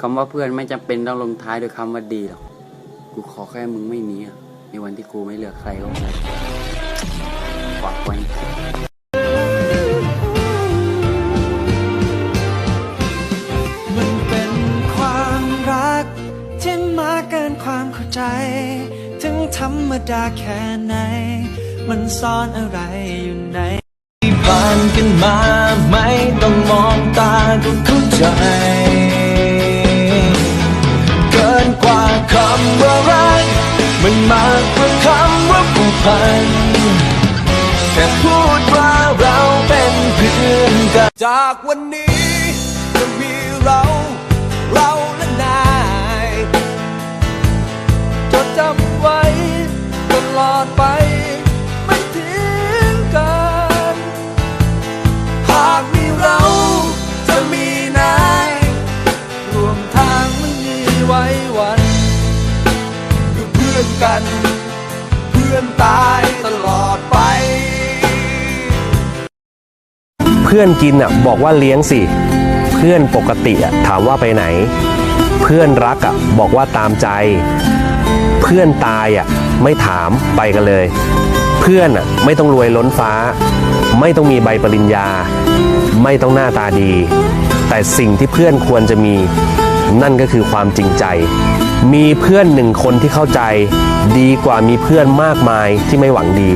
คำว่าเพื่อนไม่จำเป็นต้องลงท้ายด้วยคำว่าดีหรอก กูขอแค่มึงไม่มีอะในวันที่กูไม่เหลือใครก็พอฝากไว้มันเป็นความรักที่มากเกินความเข้าใจ ถึงธรรมดาแค่ไหน มันซ่อนอะไรอยู่ในที่ผ่านกันมาไม่ต้องมองตาก็เข้าใจ มันมากกว่าคำว่าผูกพัน แค่พูดว่าเราเป็นเพื่อนกัน จากวันนี้จะมีเรา เราและนายจดจำไว้ตลอดไป ไม่ทิ้งกัน หากมีเราจะมีนาย รวมทางมันมีไว้วัน อเพื่อนกัน เพื่อนตายตลอดไป เพื่อนกินอะบอกว่าเลี้ยงสิ เพื่อนปกติอะถามว่าไปไหน เพื่อนรักอะบอกว่าตามใจ เพื่อนตายอะไม่ถามไปกันเลย เพื่อนอะไม่ต้องรวยล้นฟ้า ไม่ต้องมีใบปริญญา ไม่ต้องหน้าตาดี แต่สิ่งที่เพื่อนควรจะมี นั่นก็คือความจริงใจ มีเพื่อนหนึ่งคนที่เข้าใจ ดีกว่ามีเพื่อนมากมายที่ไม่หวังดี